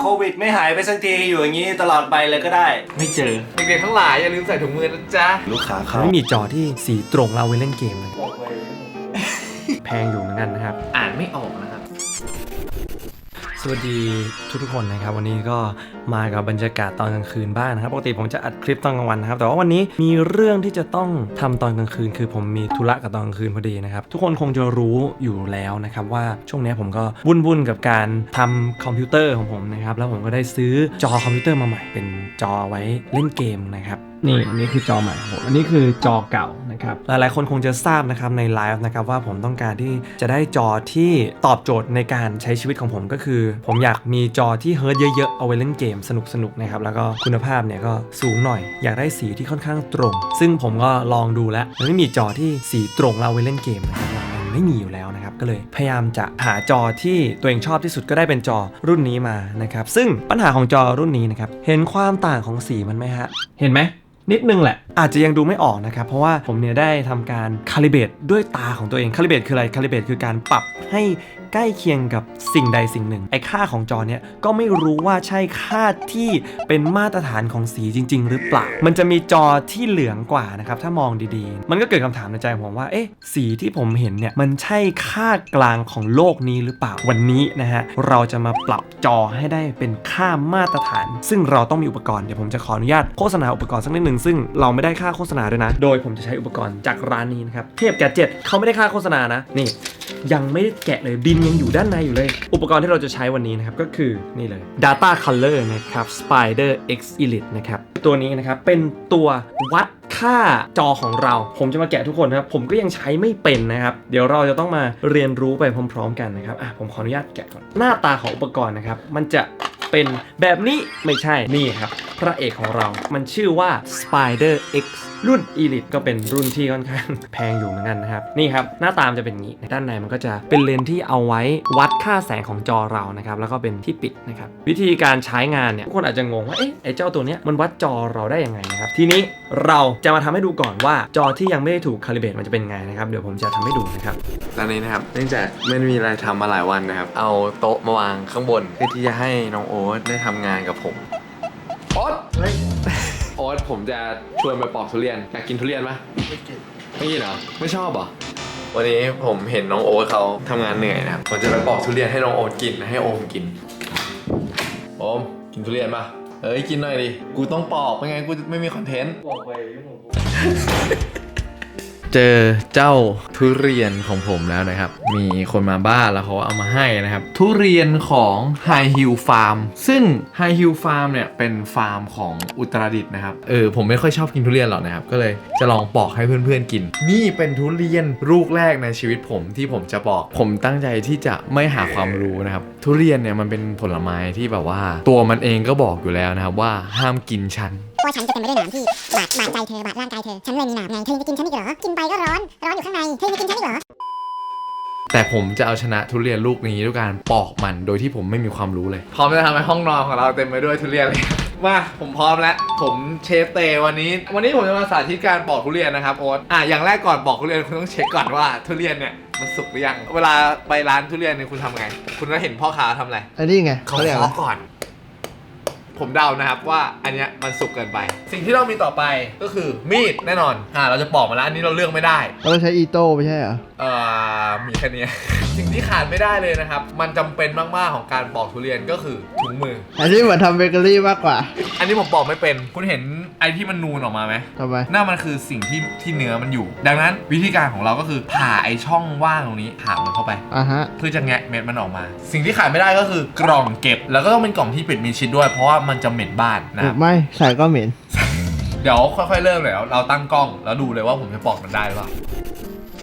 โควิดไม่หายไปสักทีอยู่อย่างนี้ตลอดไปเลยก็ได้ ไม่เจอ เด็กๆทั้งหลายอย่าลืมใส่ถุงมือนะจ๊ะ ลูกค้าเขา ไม่มีจอที่สีตรงเราไว้เล่นเกมเลยแพงอยู่เหมือนกันนะครับ อ่านไม่ออกนะครับ สวัสดีทุกๆคนนะครับ วันนี้ก็มากับบรรยากาศตอนกลางคืนบ้างนะครับปกติผมจะอัดคลิปตอนกลางวันนะครับ แต่ว่าวันนี้มีเรื่องที่จะต้องทำตอนกลางคืน คือผมมีธุระกับตอนกลางคืนพอดีนะครับ ทุกคนคงจะรู้อยู่แล้วนะครับว่าช่วงนี้ผมก็วุ่นๆกับการทำคอมพิวเตอร์ของผมนะครับ แล้วผมก็ได้ซื้อจอคอมพิวเตอร์มาใหม่เป็นจอไว้เล่นเกมนะครับนี่อันนี้คือจอใหม่ผมอันนี้คือจอเก่า ครับหลายๆคนคงจะทราบนะครับในไลฟ์นะครับว่าผมต้องการที่จะได้จอที่ตอบโจทย์ในการใช้ชีวิตของผมก็คือ ผมอยากมีจอที่เฮิร์ตเยอะๆ เอาไว้เล่นเกมสนุกๆนะครับแล้วก็คุณภาพเนี่ยก็สูงหน่อย อยากได้สีที่ค่อนข้างตรง ซึ่งผมก็ลองดูแล้วมันไม่มีจอที่สีตรงเราเอาไว้เล่นเกมนะครับมันไม่มีอยู่แล้วนะครับ ก็เลยพยายามจะหาจอที่ตัวเองชอบที่สุดก็ได้เป็นจอรุ่นนี้มานะครับ ซึ่งปัญหาของจอรุ่นนี้นะครับ เห็นความต่างของสีมันไหมฮะ เห็นไหม นิดนึงแหละ อาจจะยังดูไม่ออกนะครับ เพราะว่าผมเนี่ยได้ทำการคาลิเบตด้วยตาของตัวเองคาลิเบตคืออะไรคาลิเบตคือการปรับให้ ใกล้เคียงกับสิ่งใดสิ่งหนึ่ง ไอ้ค่าของจอเนี่ยก็ไม่รู้ว่าใช่ค่าที่เป็นมาตรฐานของสีจริง ๆ หรือเปล่า มันจะมีจอที่เหลืองกว่านะครับถ้ามองดีๆ มันก็เกิดคำถามในใจผมว่าเอ๊ะสีที่ผมเห็นเนี่ยมันใช่ค่ากลางของโลกนี้หรือเปล่าวันนี้นะฮะเราจะมาปรับจอให้ได้เป็นค่ามาตรฐาน ซึ่งเราต้องมีอุปกรณ์เดี๋ยวผมจะขออนุญาตโฆษณาอุปกรณ์สักนิดหนึ่งซึ่งเราไม่ได้ค่าโฆษณาด้วยนะ โดยผมจะใช้อุปกรณ์จากร้านนี้นะครับเทพแกเจ็ตเขาไม่ได้ค่าโฆษณานะนี่ยังไม่ได้แกะเลยบินยังอยู่ด้านในอยู่เลย อุปกรณ์ที่เราจะใช้วันนี้นะครับ ก็คือนี่เลย Data Color นะครับ Spider X Elite นะครับ ตัวนี้นะครับ เป็นตัววัดค่าจอของเรา ผมจะมาแกะทุกคนนะครับ ผมก็ยังใช้ไม่เป็นนะครับ เดี๋ยวเราจะต้องมาเรียนรู้ไปพร้อม ๆ กันนะครับอะผมขออนุญาตแกะก่อน หน้าตาของอุปกรณ์นะครับ มันจะเป็นแบบนี้ไม่ใช่นี่ครับ พระเอกของเรา มันชื่อว่า Spider X รุ่น Elite ก็เป็นรุ่นที่ค่อนข้างแพงอยู่เหมือนกันนะครับ นี่ครับ หน้าตามนจะเป็นอย่างนี้ ด้านในมันก็จะเป็นเลนส์ที่เอาไว้วัดค่าแสงของจอเรานะครับ แล้วก็เป็นที่ปิดนะครับ วิธีการใช้งานเนี่ยทุกคนอาจจะงงว่า เอ๊ะ ไอ้เจ้าตัวเนี้ยมันวัดจอเราได้ยังไงนะครับ ทีนี้เราจะมาทำให้ดูก่อนว่าจอที่ยังไม่ได้ถูกคาลิเบตมันจะเป็นไงนะครับ เดี๋ยวผมจะทำให้ดูนะครับ ตอนนี้นะครับ เนื่องจากไม่มีอะไรทำมาหลายวันนะครับ เอาโต๊ะมาวางข้างบนเพื่อที่จะให้น้องโอ๊ตได้ทำงานกับผม โอ๊ตโอ๊ ตผมจะชวนไปปอกทุเรียนอยากกินทุเรียนปะไม่กินไม่กินเหรอไม่ชอบเหรอวันนี้ผมเห็นน้องโอ๊ตเขาทำงานเหนื่อยนะครับผมจะไปปอกทุเรียนให้น้องโอ๊ตกินให้โอมกินโอมกินทุเรียนปะเอ้ยกินหน่อยดิกูต้องปอกไม่งั้นกูไม่มีคอนเทนต์ เจอเจ้าทุเรียนของผมแล้วนะครับ มีคนมาบ้านแล้วเขาเอามาให้นะครับ ทุเรียนของ High Hill Farm ซึ่ง High Hill Farm เนี่ยเป็นฟาร์มของอุตรดิตถ์นะครับ เออ ผมไม่ค่อยชอบกินทุเรียนหรอกนะครับ ก็เลยจะลองปอกให้เพื่อนๆกิน นี่เป็นทุเรียนลูกแรกในชีวิตผมที่ผมจะปอก ผมตั้งใจที่จะไม่หาความรู้นะครับ ทุเรียนเนี่ยมันเป็นผลไม้ที่แบบว่า ตัวมันเองก็บอกอยู่แล้วนะครับว่าห้ามกินฉัน ว่าฉันจะเป็นไปด้วยหนามที่บาดบาดใจเธอบาดร่างกายเธอ ฉันเลยมีหนามไงเธอยังจะกินฉันอีกเหรอ กินไปก็ร้อน ร้อนอยู่ข้างในเธอยังจะกินฉันอีกเหรอ แต่ผมจะเอาชนะทุเรียนลูกนี้ด้วยการปอกมันโดยที่ผมไม่มีความรู้เลย พร้อมจะทำให้ห้องนอนของเราเต็มไปด้วยทุเรียนเลย มาผมพร้อมแล้ว ผมเชฟเตวันนี้ วันนี้ผมจะมาสาธิตการปอกทุเรียนนะครับโอ๊ตอะอย่างแรกก่อนปอกทุเรียนคุณต้องเช็คก่อนว่าทุเรียนเนี่ยมันสุกหรือยัง เวลาไปร้านทุเรียนเนี่ยคุณทำไง คุณก็เห็นพ่อค้าทำอะไร อันนี้ไงเขาเขาเรียกเคอะไราะก่อน ผมเดานะครับว่าอันเนี้ยมันสุกเกินไป สิ่งที่เรามีต่อไปก็คือมีดแน่นอนอ่าเราจะปอกมาแล้วอันนี้เราเลือกไม่ได้ เราต้องใช้อีโต้ไม่ใช่เหรอ เอ่อมีแค่เนี้ย สิ่งที่ขาดไม่ได้เลยนะครับ มันจำเป็นมาก ๆ ของการปอกทุเรียนก็คือถุงมือ อันนี้เหมือนทำเบเกอรี่มากกว่า อันนี้ผมปอกไม่เป็น คุณเห็น ไอ้ที่มันนูนออกมาไหมทำไม นั่นมันคือสิ่งที่ที่เนื้อมันอยู่ ดังนั้นวิธีการของเราก็คือผ่าไอ้ช่องว่างตรงนี้ผ่ามันเข้าไป อะฮะ เพื่อจะแงะเม็ดมันออกมา สิ่งที่ขาดไม่ได้ก็คือกล่องเก็บ แล้วก็ต้องเป็นกล่องที่ปิดมีชิดด้วย เพราะว่ามันจะเหม็นบ้านนะครับไม่ใส่ก็เหม็น เดี๋ยวค่อยๆเริ่มเลยเราตั้งกล้องแล้วดูเลยว่าผมจะปอกมันได้หรือเปล่า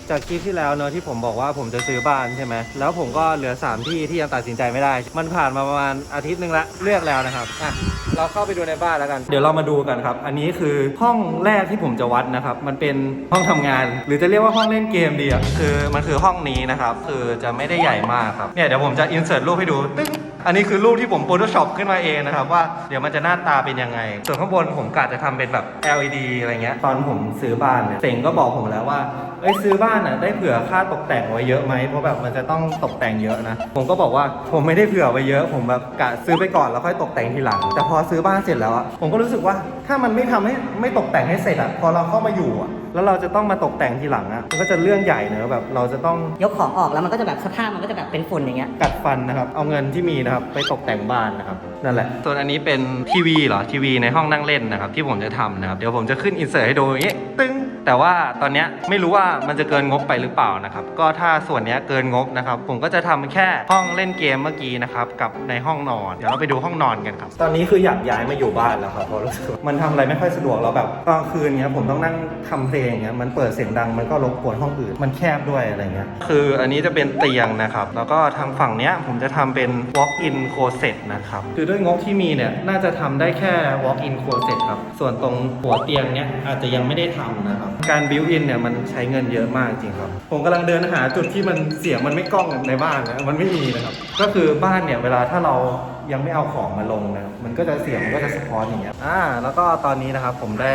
จากคลิปที่แล้วเนอะที่ผมบอกว่าผมจะซื้อบ้านใช่ไหมแล้วผมก็เหลือ 3 ที่ที่ยังตัดสินใจไม่ได้ มันผ่านมาประมาณอาทิตย์หนึ่งละเลือกแล้วนะครับอะเราเข้าไปดูในบ้านแล้วกัน เดี๋ยวเรามาดูกันครับ อันนี้คือห้องแรกที่ผมจะวัดนะครับ มันเป็นห้องทำงาน หรือจะเรียกว่าห้องเล่นเกมดีอะคือมันคือห้องนี้นะครับคือจะไม่ได้ใหญ่มากครับเนี่ยเดี๋ยวผมจะอินเสิร์ตรูปให้ดูตึ้ง อันนี้คือรูปที่ผม Photoshop ขึ้นมาเองนะครับว่าเดี๋ยวมันจะหน้าตาเป็นยังไง ส่วนข้างบนผมกะจะทำเป็นแบบ LED อะไรเงี้ย ตอนผมซื้อบ้านเนี่ยเต็งก็บอกผมแล้วว่า เอ้ยซื้อบ้านอะได้เผื่อค่าตกแต่งไว้เยอะไหมเพราะแบบมันจะต้องตกแต่งเยอะนะ ผมก็บอกว่าผมไม่ได้เผื่อไว้เยอะ ผมแบบกะซื้อไปก่อนแล้วค่อยตกแต่งทีหลัง แต่พอซื้อบ้านเสร็จแล้วอะผมก็รู้สึกว่าถ้ามันไม่ทำให้ไม่ตกแต่งให้เสร็จอะพอเราเข้ามาอยู่อะแล้วเราจะต้องมาตกแต่งทีหลังอะมันก็จะเรื่องใหญ่เนอะแบบเราจะต้องยกของออกแล้วมันก็จะแบบสภาพมันก็จะแบบเป็นฝุ่นอย่างเงี้ย กัดฟันนะครับเอาเงินที่มีนะครับไปตกแต่งบ้านนะครับนั่นแหละ ส่วนอันนี้เป็นทีวีเหรอทีวีในห้องนั่งเล่นนะครับที่ผมจะทำนะครับเดี๋ยวผมจะขึ้นอินเสิร์ตให้ดูอย่างนี้ตึ้งแต่ว่าตอนเนี้ยไม่รู้ว่ามันจะเกินงบไปหรือเปล่านะครับก็ถ้าส่วนเนี้ยเกินงบนะครับผมก็จะทำแค่ห้องเล่นเกมเมื่อกี้นะครับกับในห้องนอนเดี๋ยวเราไปดูห้องนอนกันครับตอนนี้คืออยากย้ายมาอยู่บ้านแล้วครับเพราะรู้สึกว่ามันทำอะไรไม่ค่อยสะดวกเราแบบตอนคืนเนี้ยผมต้องนั่งทำเพลงเนี้ยมันเปิดเสียงดังมันก็รบกวนห้องอื่น มันแคบด้วยอะไรเงี้ยคืออันนี้จะเป็นเตียงนะครับแล้วก็ทางฝั่งเนี้ยผมจะทำเป็น walk in closet นะครับ คือด้วยงบที่มีเนี่ย น่าจะทำได้แค่ walk in closet ครับ ส่วนตรงหัวเตียงเนี้ยอาจจะยังไม่ได้ทำนะครับ การ built in เนี่ย มันใช้เงินเยอะมากจริงครับ ผมกำลังเดินหาจุดที่มันเสียงมันไม่กล้องในบ้านนะมันไม่มีนะครับ ก็คือบ้านเนี่ยเวลาถ้าเรายังไม่เอาของมาลงนะ มันก็จะเสียงมันก็จะสะท้อนอย่างเงี้ย อ่า แล้วก็ตอนนี้นะครับผมได้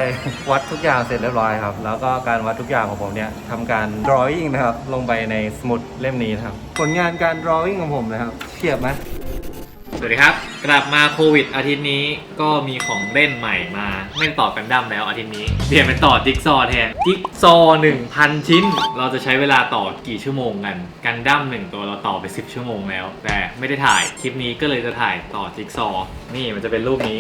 วัดทุกอย่างเสร็จเรียบร้อยครับ แล้วก็การวัดทุกอย่างของผมเนี่ยทำการ drawing นะครับ ลงไปในสมุดเล่มนี้นะครับ ผลงานการ drawing ของผมนะครับเทียบไหม สวัสดีครับ กลับมาโควิดอาทิตย์นี้ก็มีของเล่นใหม่มา ไม่ต่อกันดั้มแล้วอาทิตย์นี้ เปลี่ยนเป็นต่อจิ๊กซอแทนจิ๊กซอ1,000 ชิ้น เราจะใช้เวลาต่อกี่ชั่วโมงกัน กันดั้มหนึ่งตัวเราต่อไป 10 ชั่วโมงแล้ว แต่ไม่ได้ถ่ายคลิปนี้ก็เลยจะถ่ายต่อจิ๊กซอ นี่มันจะเป็นรูปนี้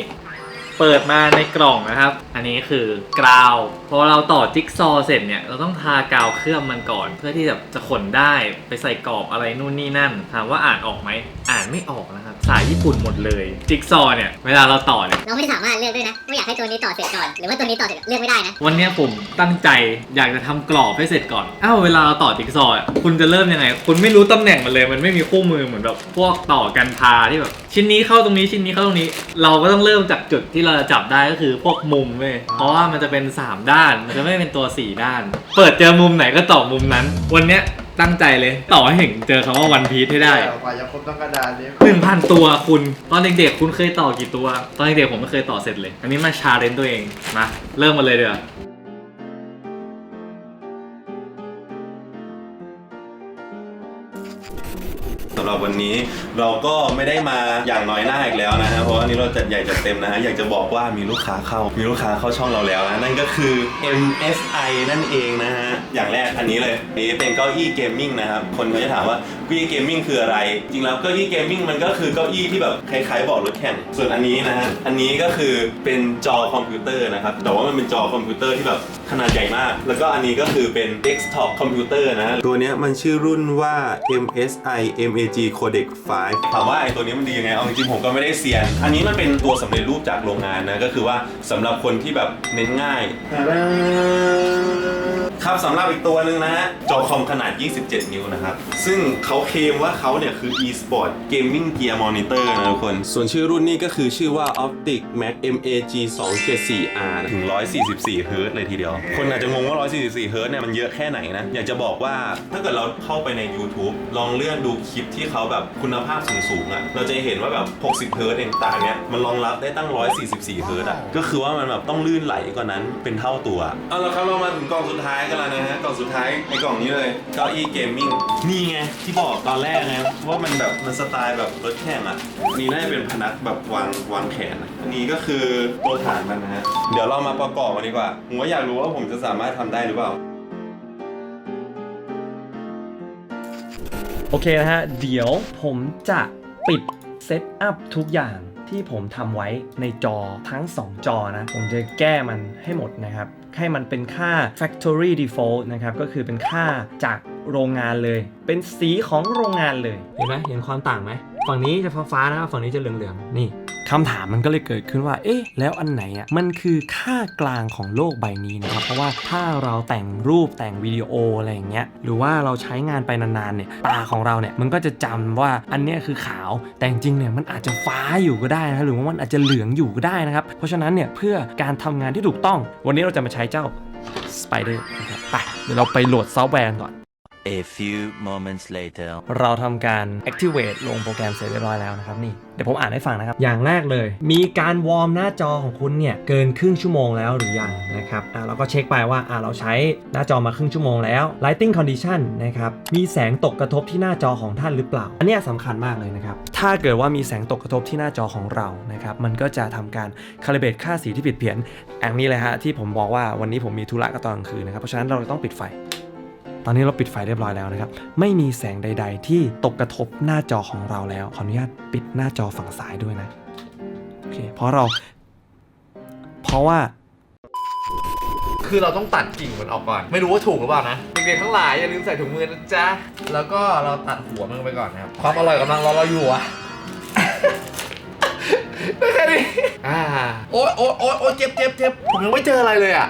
เปิดมาในกล่องนะครับ อันนี้คือกราวพอเราต่อจิ๊กซอว์เสร็จเนี่ย เราต้องทากาวเคลือบมันก่อน เพื่อที่จะจะขนได้ไปใส่กรอบอะไรนู่นนี่นั่น ถามว่าอ่านออกไหม อ่านไม่ออกนะครับ สายญี่ปุ่นหมดเลย จิ๊กซอว์เนี่ย เวลาเราต่อเนี่ย เราไม่สามารถเลือกด้วยนะว่าอยากให้ตัวนี้ต่อเสร็จก่อน หรือว่าตัวนี้ต่อเสร็จเลือกไม่ได้นะ วันเนี้ยผมตั้งใจอยากจะทำกรอบให้เสร็จก่อน อ้าวเวลาเราต่อจิ๊กซอว์อะคุณจะเริ่มยังไง คุณไม่รู้ตำแหน่งมันเลย มันไม่มีคู่มือเหมือนแบบพวกต่อกันพาที่แบบ ชิ้นนี้เข้าตรงนี้ชิ้นนี้เข้าตรงนี้ เราก็ต้องเริ่มจากจุดที่เราจะจับได้ก็คือพวกมุมเว้ยเพราะว่ามันจะเป็น 3 ด้าน มันจะไม่เป็นตัว 4 ด้าน เปิดเจอมุมไหนก็ต่อมุมนั้น วันเนี้ยตั้งใจเลยต่อให้เห็นเจอคำว่าวันพีทให้ได้ กว่าจะครบต้องกระดานนี้หนึ่งพันตัวคุณตอนเด็กๆคุณเคยต่อกี่ตัว ตอนเด็กๆผมไม่เคยต่อเสร็จเลย อันนี้มาชาเลนจ์ตัวเองมาเริ่มมาเลยเดี๋ยวาำหรับวันนี้ เราก็ไม่ได้มาอย่างน้อยหน้าอีกแล้วนะฮะเพราะว่าวันนี้เราจัดใหญ่จัดเต็มนะฮะอยากจะบอกว่ามีลูกค้าเข้า มีลูกค้าเข้าช่องเราแล้วนะนั่นก็คือ MSI นั่นเองนะฮะอย่างแรกอันนี้เลยนี่เป็นเก้าอี้เกมมิ่งนะครับคนเขาจะถามว่าเก้าอี้เกมมิ่งคืออะไร จริงแล้วเก้าอี้เกมมิ่งมันก็คือเก้าอี้ที่แบบคล้ายๆเบาะรถแข่งส่วนอันนี้นะฮะอันนี้ก็คือเป็นจอคอมพิวเตอร์นะครับแต่ว่ามันเป็นจอคอมพิวเตอร์ที่แบบขนาดใหญ่มาก แล้วก็อันนี้ก็คือเป็น desktop คอมพิวเตอร์นะตัวนี้มันชื่อรุ่นว่า MSI MAG G Codec 5 ถามว่าไอ้ตัวนี้มันดียังไง เอาจริงๆผมก็ไม่ได้เซียน อันนี้มันเป็นตัวสำเร็จรูปจากโรงงานนะ ก็คือว่าสำหรับคนที่แบบเน้นง่าย ครับสำหรับอีกตัวหนึ่งนะฮะ จอคอมขนาด 27 นิ้วนะครับ ซึ่งเขาเคลมว่าเขาเนี่ยคือ e-sport gaming gear monitor นะทุกคน ส่วนชื่อรุ่นนี้ก็คือชื่อว่า Optic Max MAG 274R ถึง 144 เฮิร์ตเลยทีเดียว คนอาจจะงงว่า 144 เฮิร์ตเนี่ยมันเยอะแค่ไหนนะ อยากจะบอกว่าถ้าเกิดเราเข้าไปใน YouTube ลองเลื่อนดูคลิปที่เขาแบบคุณภาพสูงๆอะ เราจะเห็นว่าแบบ 60 เฮิร์ตเองตาเนี้ยมันรองรับได้ตั้ง 144 เฮิร์ตอะ ก็คือว่ามันแบบต้องลื่นไหลกว่านั้นเป็นเท่าตัว เอาละครับเรามาถึงกล่องสุดท้ายกันแล้วนะฮะกล่องสุดท้ายไอ้กล่องนี้เลยเก้าอี้เกมมิ่งนี่ไงที่บอกตอนแรกไงว่ามันแบบมันสไตล์แบบรถแข่งอะนี่น่าจะเป็นพนักแบบวางวางแขนอะอันนี้ก็คือตัวฐานมันนะฮะเดี๋ยวเรามาประกอบกันดีกว่าผมว่าอยากรู้ว่าผมจะสามารถทำได้หรือเปล่า โอเคนะฮะ เดี๋ยวผมจะปิดเซตอัพทุกอย่าง ที่ผมทำไว้ในจอทั้ง 2 จอนะ ผมจะแก้มันให้หมดนะครับ ให้มันเป็นค่า factory default นะครับ ก็คือเป็นค่าจากโรงงานเลย เป็นสีของโรงงานเลย เห็นไหมเห็นความต่างไหม ฝั่งนี้จะฟ้าๆนะครับฝั่งนี้จะเหลืองๆ นี่ คำถามมันก็เลยเกิดขึ้นว่า เอ๊ะ แล้วอันไหนอะ มันคือค่ากลางของโลกใบนี้นะครับ เพราะว่าถ้าเราแต่งรูปแต่งวิดีโออะไรอย่างเงี้ย หรือว่าเราใช้งานไปนานๆเนี่ย ตาของเราเนี่ย มันก็จะจำว่าอันเนี้ยคือขาว แต่จริงเนี่ยมันอาจจะฟ้าอยู่ก็ได้นะหรือว่ามันอาจจะเหลืองอยู่ก็ได้นะครับ เพราะฉะนั้นเนี่ยเพื่อการทำงานที่ถูกต้อง วันนี้เราจะมาใช้เจ้า Spider นะครับ ไป เดี๋ยวเราไปโหลดซอฟต์แวร์ก่อน A few moments later. เราทำการ activate ลงโปรแกรมเสร็จเรียบร้อยแล้วนะครับนี่ เดี๋ยวผมอ่านให้ฟังนะครับ อย่างแรกเลย มีการวอร์มหน้าจอของคุณเนี่ย เกินครึ่งชั่วโมงแล้วหรือยังนะครับอ่าเราก็เช็คไปว่าอ่าเราใช้หน้าจอมาครึ่งชั่วโมงแล้ว lighting condition นะครับ มีแสงตกกระทบที่หน้าจอของท่านหรือเปล่า อันนี้สำคัญมากเลยนะครับ ถ้าเกิดว่ามีแสงตกกระทบที่หน้าจอของเรานะครับมันก็จะทำการ calibrate ค่าสีที่ผิดเพี้ยนอย่างนี้เลยฮะที่ผมบอกว่าวันนี้ผมมีธุระก็ตอนกลางคืนนะครับเพราะฉะนั้นเราต้องปิดไฟ ตอนนี้เราปิดไฟเรียบร้อยแล้วนะครับ ไม่มีแสงใด ๆ ที่ตกกระทบหน้าจอของเราแล้ว ขออนุญาตปิดหน้าจอฝั่งซ้ายด้วยนะ โอเค เพราะเรา เพราะว่า คือเราต้องตัดกิ่งมันออกก่อน ไม่รู้ว่าถูกหรือเปล่านะ เด็กๆทั้งหลายอย่าลืมใส่ถุงมือนะจ๊ะ แล้วก็เราตัดหัวมันไปก่อนนะครับ ความอร่อยกำลังรอเราอยู่อะไม่แค่นี้อ่าโอ๊ยโอ๊ยโอ๊ยโอ๊ยเจ็บเจ็บเจ็บผมยังไม่เจออะไรเลยอะ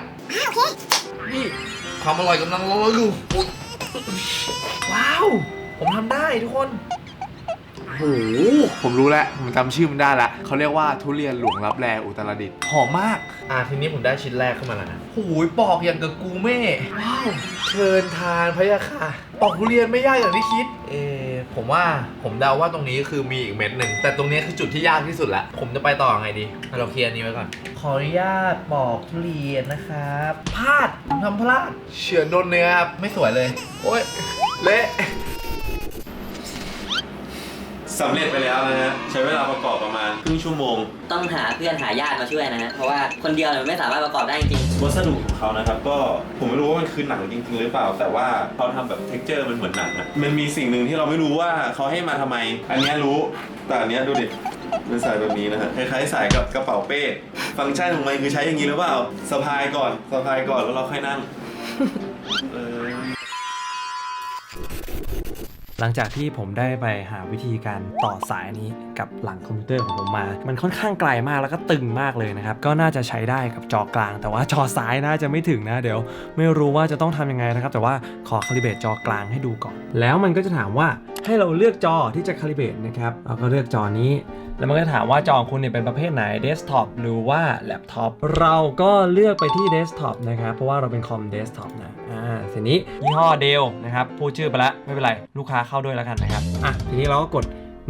นี่ ความอร่อยกำลังรอเราอยู่อุ๊ยว้าว ผมทำได้ทุกคน โอ้โหผมรู้แล้วผมจำชื่อมันได้ละเขาเรียกว่าทุเรียนหลวงรับแลอุตรดิตถ์หอมมากอ่าทีนี้ผมได้ชิ้นแรกขึ้นมาแล้วนะโอ้ยปอกอย่างกับกูเม่ว้าวเชิญทานพะยะค่ะปอกทุเรียนไม่ยากอย่างที่คิด เออผมว่าผมเดาว่าตรงนี้คือมีอีกเม็ดหนึ่งแต่ตรงนี้คือจุดที่ยากที่สุดละผมจะไปต่อยังไงดีงั้นเราเคลียร์อันนี้ไว้ก่อน ขออนุญาตปอกทุเรียนนะครับพลาดผมทำพลาดเฉือนโดนเนื้อครับไม่สวยเลย โอ๊ยเละ สำเร็จไปแล้วนะฮะใช้เวลาประกอบประมาณครึ่งชั่วโมง ต้องหาเพื่อนหาญาติมาช่วยนะฮะเพราะว่าคนเดียวเนี่ยไม่สามารถประกอบได้จริงวัสดุของเขานะครับก็ผมไม่รู้ว่ามันคือหนังจริงๆหรือเปล่า แต่ว่าเขาทำแบบเท็กเจอร์มันเหมือนหนังอะมันมีสิ่งหนึ่งที่เราไม่รู้ว่าเขาให้มาทำไม อันเนี้ยรู้แต่อันเนี้ยดูดิมันใส่แบบนี้นะฮะคล้ายๆใส่กับกระเป๋าเป้ฟังก์ชันของมันคือใช้อย่างนี้หรือเปล่าสะพายก่อนสะพายก่อนแล้วเราค่อยนั่ง เออ หลังจากที่ผมได้ไปหาวิธีการต่อสายนี้กับหลังคอมพิวเตอร์ของผมมา มันค่อนข้างไกลมากแล้วก็ตึงมากเลยนะครับ ก็น่าจะใช้ได้กับจอกลาง แต่ว่าจอซ้ายน่าจะไม่ถึงนะ เดี๋ยว ไม่รู้ว่าจะต้องทำยังไงนะครับ แต่ว่าขอคาลิเบตจอกลางให้ดูก่อน แล้วมันก็จะถามว่าให้เราเลือกจอที่จะคาลิเบตนะครับเราก็เลือกจอนี้ แล้วมันก็ถามว่าจอคุณเนี่ยเป็นประเภทไหนเดสก์ท็อปหรือว่าแล็ปท็อปเราก็เลือกไปที่เดสก์ท็อปนะครับเพราะว่าเราเป็นคอมเดสก์ท็อปนะอ่า ทีนี้ยี่ห้อเดลนะครับพูดชื่อไปแล้วไม่เป็นไรลูกค้าเข้าด้วยแล้วกันนะครับอะทีนี้เราก็กด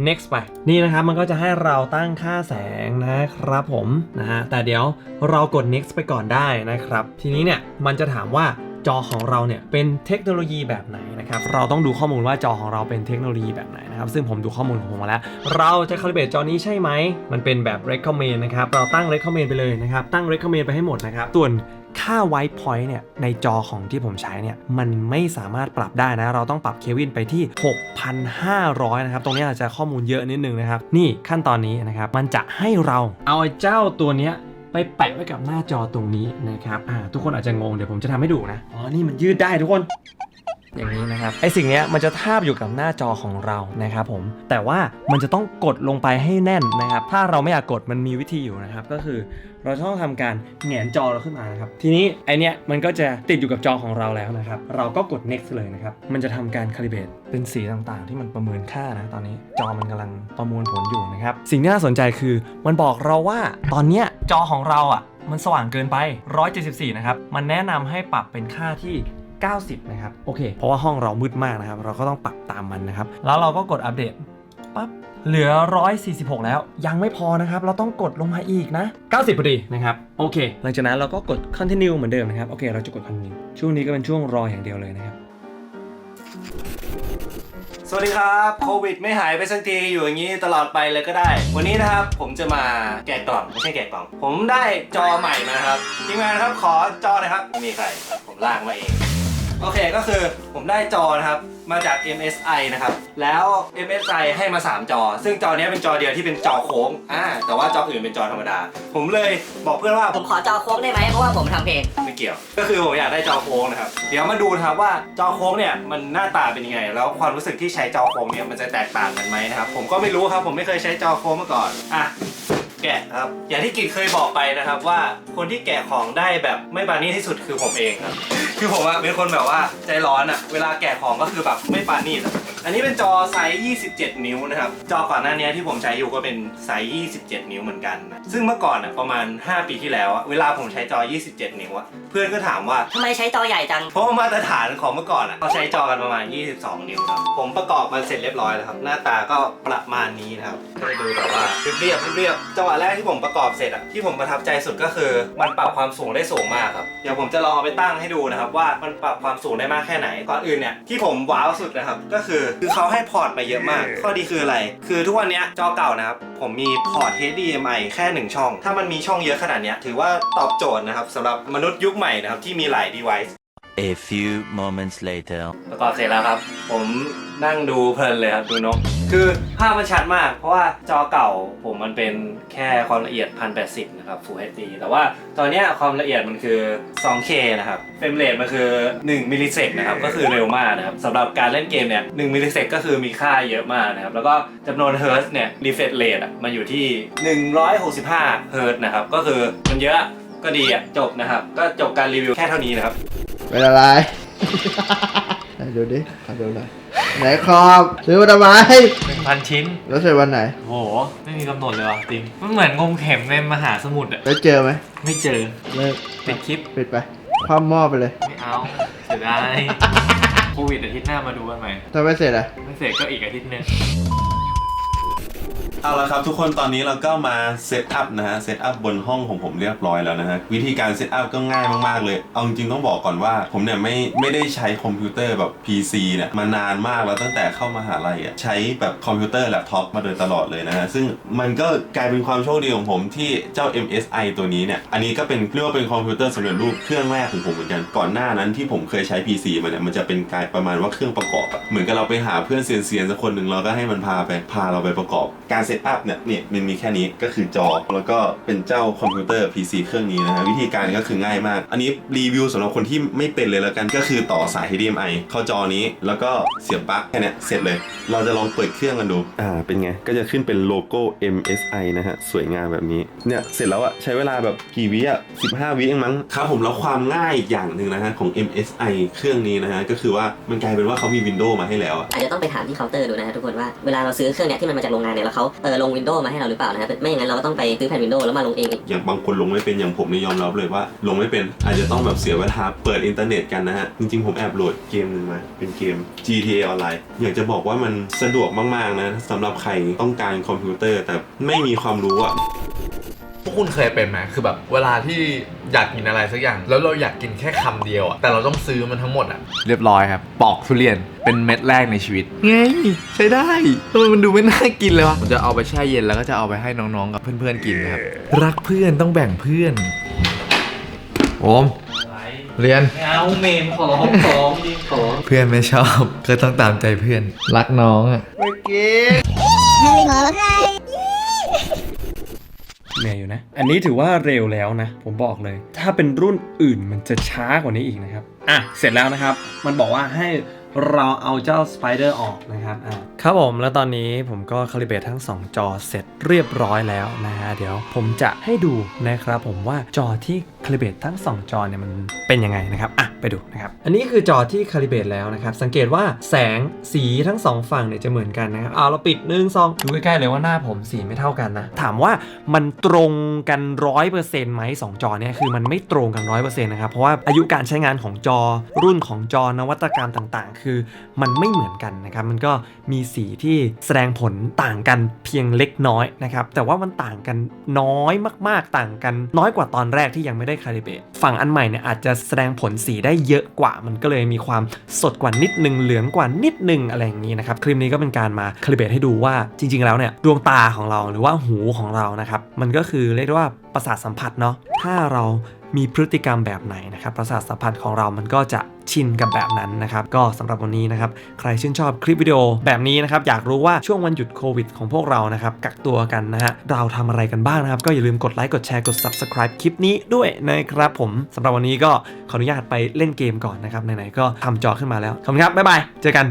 next ไป นี่นะครับมันก็จะให้เราตั้งค่าแสงนะครับผมนะฮะแต่เดี๋ยวเรากด next ไปก่อนได้นะครับ ทีนี้เนี่ยมันจะถามว่าจอของเราเนี่ยเป็นเทคโนโลยีแบบไหนนะครับ เราต้องดูข้อมูลว่าจอของเราเป็นเทคโนโลยีแบบไหนนะครับ ซึ่งผมดูข้อมูลของผมมาแล้ว เราจะคาลิเบตจอนี้ใช่ไหม มันเป็นแบบ recommend นะครับ เราตั้ง recommend ไปเลยนะครับ ตั้ง recommend ไปให้หมดนะครับ ส่วน ค่า white point เนี่ยในจอของที่ผมใช้เนี่ยมันไม่สามารถปรับได้นะ เราต้องปรับเควินไปที่ 6,500 นะครับ ตรงนี้อาจจะข้อมูลเยอะนิดนึงนะครับ นี่ขั้นตอนนี้นะครับ มันจะให้เราเอาไอ้เจ้าตัวเนี้ยไปแปะไว้กับหน้าจอตรงนี้นะครับ อ่า ทุกคนอาจจะงง เดี๋ยวผมจะทำให้ดูนะ อ๋อ นี่มันยืดได้ทุกคน อย่างนี้นะครับไอสิ่งนี้มันจะทาบอยู่กับหน้าจอของเรานะครับผมแต่ว่ามันจะต้องกดลงไปให้แน่นนะครับ ถ้าเราไม่อยากกดมันมีวิธีอยู่นะครับก็คือเราต้องทำการแหงนจอเราขึ้นมานะครับทีนี้ไอเนี้ยมันก็จะติดอยู่กับจอของเราแล้วนะครับเราก็กด next เลยนะครับมันจะทำการ calibrate เป็นสีต่างๆ ที่มันประเมินค่านะตอนนี้จอมันกำลังประมวลผลอยู่นะครับสิ่งที่น่าสนใจคือมันบอกเราว่าตอนเนี้ยจอของเราอะมันสว่างเกินไป 174 นะครับ มันแนะนำให้ปรับเป็นค่าที่ 90 นะครับ โอเค เพราะว่าห้องเรามืดมากนะครับ เราก็ต้องปรับตามมันนะครับ แล้วเราก็กดอัปเดตปั๊บเหลือ 146 แล้ว ยังไม่พอนะครับ เราต้องกดลงมาอีกนะ 90พอดีนะครับ โอเค หลังจากนั้นเราก็กด continue เหมือนเดิมนะครับ โอเค เราจะกด continue ช่วงนี้ก็เป็นช่วงรออย่างเดียวเลยนะครับ สวัสดีครับ โควิดไม่หายไปสักที อยู่อย่างนี้ตลอดไปเลยก็ได้ วันนี้นะครับ ผมจะมาแกะกล่อง ไม่ใช่แกะกล่อง ผมได้จอใหม่มานะครับ ทีมงานครับ ขอจอหนะครับไม่มีใครผมลากมาเอง โอเคก็คือผมได้จอนะครับมาจาก MSI นะครับ แล้ว MSI ให้มา 3 จอ ซึ่งจอเนี้ยเป็นจอเดียวที่เป็นจอโค้งอ่าแต่ว่าจออื่นเป็นจอธรรมดา ผมเลยบอกเพื่อนว่าๆผมขอจอโค้งได้ไหมเพราะว่าผมทำเพลง ไม่เกี่ยว ก็คือผมอยากได้จอโค้งนะครับ เดี๋ยวมาดูนะครับว่าจอโค้งเนี่ยมันหน้าตาเป็นยังไง แล้วความรู้สึกที่ใช้จอโค้งเนี่ยมันจะแตกต่างกันไหมนะครับ ผมก็ไม่รู้ครับ ผมไม่เคยใช้จอโค้งมาก่อน อะ แกะครับ อย่างที่กิจเคยบอกไปนะครับว่าคนที่แกะของได้แบบไม่ปาณีที่สุดคือผมเองครับ คือผมอะเป็นคนแบบว่าใจร้อนอะเวลาแกะของก็คือแบบไม่ปาณีตอะ อันนี้เป็นจอไซส์ 27 นิ้วนะครับ จอก่อนหน้านี้ที่ผมใช้อยู่ก็เป็นไซส์ 27 นิ้วเหมือนกันนะซึ่งเมื่อก่อนอะประมาณ 5 ปีที่แล้วอะเวลาผมใช้จอ 27 นิ้วอะเพื่อนก็ถามว่า ทำไมใช้จอใหญ่จัง เพราะว่ามาตรฐานของเมื่อก่อนอะเขาใช้จอกันประมาณ 22 นิ้วครับ ผมประกอบมันเสร็จเรียบร้อยแล้วครับ หน้าตาก็ประมาณนี้นะครับก็จะดูแบบว่าเรียบๆเรียบๆจังหวะแรกที่ผมประกอบเสร็จอะที่ผมประทับใจสุดก็คือ มันปรับความสูงได้สูงมากครับ เดี๋ยวผมจะลองเอาไปตั้งให้ดูนะครับว่ามันปรับความสูงได้มากแค่ไหน ก่อนอื่นเนี่ยที่ผมว้าวสุดนะครับก็คือคือเขาให้พอร์ตมาเยอะมาก ข้อดีคืออะไร คือทุกวันเนี้ยจอเก่านะครับ ผมมีพอร์ต HDMI แค่หนึ่งช่อง ถ้ามันมีช่องเยอะขนาดเนี้ยถือว่าตอบโจทย์นะครับสำหรับมนุษย์ยุคใหม่นะครับที่มีหลาย device A few moments later. ประกอบเสร็จแล้วครับ ผมนั่งดูเพลินเลยครับ ดูนก คือภาพมันชัดมาก เพราะว่าจอเก่าผมมันเป็นแค่ความละเอียด 1080 นะครับ Full HD แต่ว่าตอนเนี้ยความละเอียดมันคือ 2K นะครับเฟรมเรทมันคือ 1 มิลลิเซกนะครับ ก็คือเร็วมากนะครับสำหรับการเล่นเกมเนี่ย1มิลลิเซกก็คือมีค่าเยอะมากนะครับ แล้วก็จำนวนเฮิร์ตเนี่ย refresh rate อะมันอยู่ที่ 165 เฮิร์ตนะครับ ก็คือมันเยอะก็ดีอะจบนะครับ ก็จบการรีวิวแค่เท่านี้นะครับ เป็นอะไร ไหนดูดิขอดูหน่อย ไหนคอมซื้อมาทำไมเป็นพันชิ้น แล้วเสร็จวันไหน โห ไม่มีกำหนดเลยว่ะจริงมันเหมือนงมเข็มในมหาสมุทรอะแล้วเจอไหมไม่เจอเลิกปิดคลิป ปิดไป คว่ำหม้อไปเลย ไม่เอา เสียดาย โควิดอาทิตย์หน้ามาดูกันใหม่ถ้าไม่เสร็จอะไม่เสร็จก็อีกอาทิตย์หนึง เอาละครับทุกคนตอนนี้เราก็มาเซตอัพนะฮะเซตอัพบนห้องของผมเรียบร้อยแล้วนะฮะวิธีการเซตอัพก็ง่ายมากๆเลยเอาจริงต้องบอกก่อนว่าผมเนี่ยไม่ไม่ได้ใช้คอมพิวเตอร์แบบ PC เนี่ยมานานมากแล้วตั้งแต่เข้ามหาลัยอะใช้แบบคอมพิวเตอร์แล็ปท็อปมาโดยตลอดเลยนะฮะซึ่งมันก็กลายเป็นความโชคดีของผมที่เจ้า MSI ตัวนี้เนี่ยอันนี้ก็เป็นเรียกว่าเป็นคอมพิวเตอร์สำเร็จรูปเครื่องแรกของผมเหมือนกันก่อนหน้านั้นที่ผมเคยใช้ PC มาเนี่ยมันจะเป็นกลายประมาณว่าเครื่องประกอบอะเหมือนกับเราไปหาเพื่อนเซียนๆสักคนหนึ่งเราก็ให้มันพาไปพาเราไปประกอบการเซตอัพเนี่ยเนี่ยมันมีแค่นี้ก็คือจอ แล้วก็เป็นเจ้าคอมพิวเตอร์ PC เครื่องนี้นะฮะวิธีการก็คือง่ายมาก อันนี้รีวิวสำหรับคนที่ไม่เป็นเลยแล้วกันก็คือต่อสาย HDMI เข้าจอนี้แล้วก็เสียบปลั๊กแค่เนี้ยเสร็จเลย เราจะลองเปิดเครื่องกันดูอ่าเป็นไงก็จะขึ้นเป็นโลโก้ MSI นะฮะสวยงามแบบนี้เนี่ยเสร็จแล้วอะใช้เวลาแบบกี่วิอะ15 วิเองมั้งครับผมแล้วความง่ายอีกอย่างหนึ่งนะฮะของ MSI เครื่องนี้นะฮะก็คือว่ามันกลายเป็นว่าเขามี Windows มาให้แล้วอะอาจจะต้องไปถามที่เคาน์เตอร์ดูนะฮะทุกคนว่าเวลาเราซื้อเครื่องเนี้ยที่มันมาจากโรงงานเนี่ยแล้วเขาเออลงวินโดว์มาให้เราหรือเปล่านะฮะไม่อย่างนั้นเราก็ต้องไปซื้อแผ่นวินโดว์แล้วมาลงเองอีกอย่างบางคนลงไม่เป็นอย่างผมเนี่ยยอมรับเลยว่า ลงไม่เป็นอาจจะต้องแบบเสียเวลาเปิดอินเทอร์เน็ตกันนะฮะ จริงๆ ผมแอบโหลดเกมหนึ่งมาเป็นเกม GTA ออนไลน์อยากจะบอกว่ามันสะดวกมากๆนะสำหรับใครต้องการคอมพิวเตอร์แต่ไม่มีความรู้อะ พวกคุณเคยเป็นไหมคือแบบเวลาที่อยากกินอะไรสักอย่าง แล้วเราอยากกินแค่คำเดียวอะแต่เราต้องซื้อมันทั้งหมดอะเรียบร้อยครับ ปอกทุเรียนเป็นเม็ดแรกในชีวิตไงใช้ได้ทำไมมันดูไม่น่ากินเลยวะผมจะเอาไปแช่เย็นแล้วก็จะเอาไปให้น้องๆกับเพื่อนๆกินนะครับรักเพื่อนต้องแบ่งเพื่อนโอมเรียนไม่เอาเมนขอร้องขอร้องจริงขอร้องเพื่อนไม่ชอบก็ต้องตามใจเพื่อน รักน้องอะเมื่อกี้ เหนื่อยอยู่นะ อันนี้ถือว่าเร็วแล้วนะ ผมบอกเลย ถ้าเป็นรุ่นอื่นมันจะช้ากว่านี้อีกนะครับ อะ เสร็จแล้วนะครับ มันบอกว่าให้ เราเอาเจ้าสไปเดอร์ออกนะครับอะครับผมแล้วตอนนี้ผมก็คาลิเบรตทั้ง 2 จอเสร็จเรียบร้อยแล้วนะฮะเดี๋ยวผมจะให้ดูนะครับผมว่าจอที่คาลิเบรตทั้ง 2 จอเนี่ยมันเป็นยังไงนะครับอะไปดูนะครับอันนี้คือจอที่คาลิเบรตแล้วนะครับสังเกตว่าแสงสีทั้งสองฝั่งเนี่ยจะเหมือนกันนะครับเอาเราปิดหนึ่งสองดูใกล้ๆเลยว่าหน้าผมสีไม่เท่ากันนะถามว่ามันตรงกันร้อยเปอร์เซ็นต์ไหมสองจอเนี่ยคือมันไม่ตรงกันร้อยเปอร์เซ็นต์นะครับเพราะว่าอายุการใช้งานของจอรุ่นของจอนวัตกรรมต่างๆคือมันไม่เหมือนกันนะครับ มันก็มีสีที่แสดงผลต่างกันเพียงเล็กน้อยนะครับ แต่ว่ามันต่างกันน้อยมากๆ ต่างกันน้อยกว่าตอนแรกที่ยังไม่ได้คาลิเบตฝั่งอันใหม่เนี่ยอาจจะแสดงผลสีได้เยอะกว่า มันก็เลยมีความสดกว่านิดนึงเหลืองกว่านิดนึงอะไรอย่างนี้นะครับ คลิปนี้ก็เป็นการมาคาลิเบตให้ดูว่าจริง ๆ แล้วเนี่ยดวงตาของเราหรือว่าหูของเรานะครับ มันก็คือเรียกได้ว่าประสาทสัมผัสเนาะ ถ้าเรา มีพฤติกรรมแบบไหนนะครับประสาทสัมผัสของเรามันก็จะชินกับแบบนั้นนะครับก็สำหรับวันนี้นะครับใครชื่นชอบคลิปวิดีโอแบบนี้นะครับอยากรู้ว่าช่วงวันหยุดโควิดของพวกเรานะครับกักตัวกันนะฮะเราทำอะไรกันบ้างนะครับ ก็อย่าลืมกดไลค์กดแชร์กด subscribe คลิปนี้ด้วยนะครับผมสำหรับวันนี้ก็ขออนุญาตไปเล่นเกมก่อนนะครับไหนๆก็ทำจอขึ้นมาแล้วขอบคุณครับบ๊ายบายเจอกัน